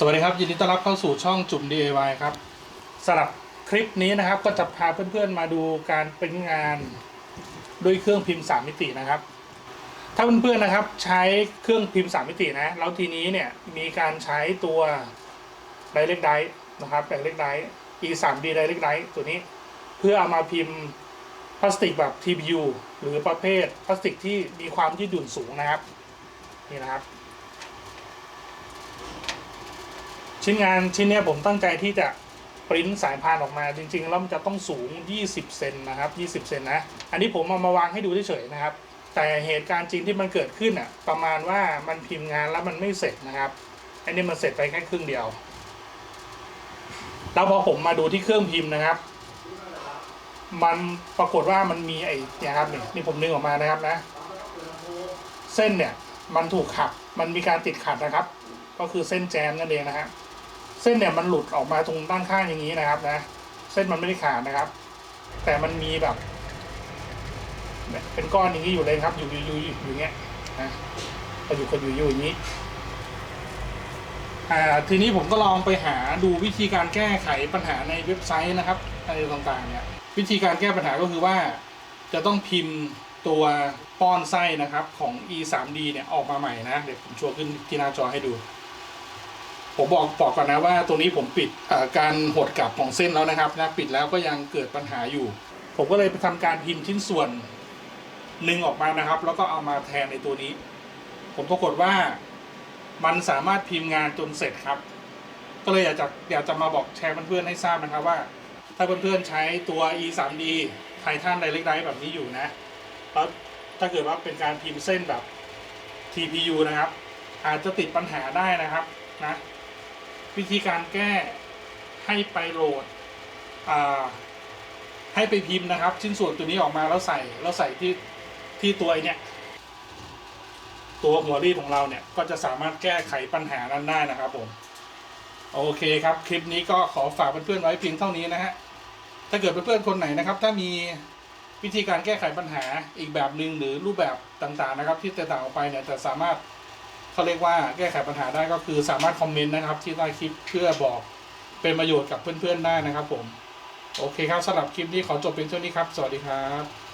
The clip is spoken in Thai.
สวัสดีครับยินดีต้อนรับเข้าสู่ช่องจุ่ม DIY ครับสำหรับคลิปนี้นะครับก็จะพาเพื่อนๆมาดูการเป็นงานด้วยเครื่องพิมพ์ 3 มิตินะครับ ถ้าเพื่อนๆนะครับใช้เครื่องพิมพ์ 3 มิตินะแล้วทีนี้เนี่ยมีการใช้ตัว Direct d i นะครับ Direct d i e 3 d Direct d i ตัวนี้ เพื่อเอามาพิมพ์พลาสติกแบบ TPU หรือประเภทพลาสติกที่มีความยืดหยุ่นสูงนะครับนี่นะครับ ชิ้นงานชิ้นนี้ผมตั้งใจที่จะปริ้นสายพานออกมาจริงๆแล้วมันจะต้องสูง 20 เซนนะครับ20 เซนนะ อันนี้ผมเอามาวางให้ดูเฉยๆนะครับ แต่เหตุการณ์จริงที่มันเกิดขึ้นอะประมาณว่ามันพิมพ์งานแล้วมันไม่เสร็จนะครับ อันนี้มันเสร็จไปแค่ครึ่งเดียว แล้วพอผมมาดูที่เครื่องพิมพ์นะครับ มันปรากฏว่ามันมีไอ้นี่ครับนี่นี่ผมนึงออกมานะครับนะ เส้นเนี่ยมันถูกขัด มันมีการติดขัดนะครับ ก็คือเส้นแจมนั่นเองนะฮะ เส้นเนี่ยมันหลุดออกมาตรงด้านข้างอย่างนี้นะครับ นะ เส้นมันไม่ได้ขาดนะครับ แต่มันมีแบบ เป็นก้อนอย่างนี้อยู่เลยครับ อยู่อยู่อยู่อยู่อย่างเงี้ยนะก็อยู่ก็อยู่อยู่อย่างนี้ อ่า ทีนี้ผมก็ลองไปหาดูวิธีการแก้ไขปัญหาในเว็บไซต์นะครับอะไรต่างๆ เนี่ย วิธีการแก้ปัญหาก็คือว่า จะต้องพิมพ์ตัวป้อนไส้นะครับของ e 3 d เนี่ยออกมาใหม่นะ เดี๋ยวผมโชว์ขึ้นที่หน้าจอให้ดู ผมบอกบอกก่อนนะว่าตรงนี้ผมปิดการหดกลับของเส้นแล้วนะครับนะปิดแล้วก็ยังเกิดปัญหาอยู่ ผมก็เลยไปทำการพิมพ์ชิ้นส่วนหนึ่งออกมานะครับ แล้วก็เอามาแทนในตัวนี้ ผมปรากฏว่ามันสามารถพิมพ์งานจนเสร็จครับ ก็เลยอยากจะอยากจะมาบอกแชร์เพื่อนๆให้ทราบนะครับว่า ถ้าเพื่อนๆใช้ตัว e 3 d ไททันไดเรกไดแบบนี้อยู่นะแล้วถ้าเกิดว่าเป็นการพิมพ์เส้นแบบ TPU นะครับ อาจจะติดปัญหาได้นะครับนะ วิธีการแก้ให้ไปโหลดอ่าให้ไปพิมพ์นะครับ ชิ้นส่วนตัวนี้ออกมาแล้วใส่แล้วใส่ที่ที่ตัวไอเนี้ยตัวหัวรีดของเราเนี่ยก็จะสามารถแก้ไขปัญหานั้นได้นะครับผมโอเคครับ คลิปนี้ก็ขอฝากเพื่อนๆไว้เพียงเท่านี้นะฮะถ้าเกิดเพื่อนๆคนไหนนะครับ ถ้ามีวิธีการแก้ไขปัญหาอีกแบบหนึ่งหรือรูปแบบต่างๆนะครับ ที่แตกต่างออกไปเนี่ยจะสามารถ เขาเรียกว่าแก้ไขปัญหาได้ก็คือสามารถคอมเมนต์นะครับ ที่ใต้คลิปเพื่อบอกเป็นประโยชน์กับเพื่อนๆได้นะครับผม โอเคครับสำหรับคลิปนี้ขอจบเพียงเท่านี้ครับ สวัสดีครับ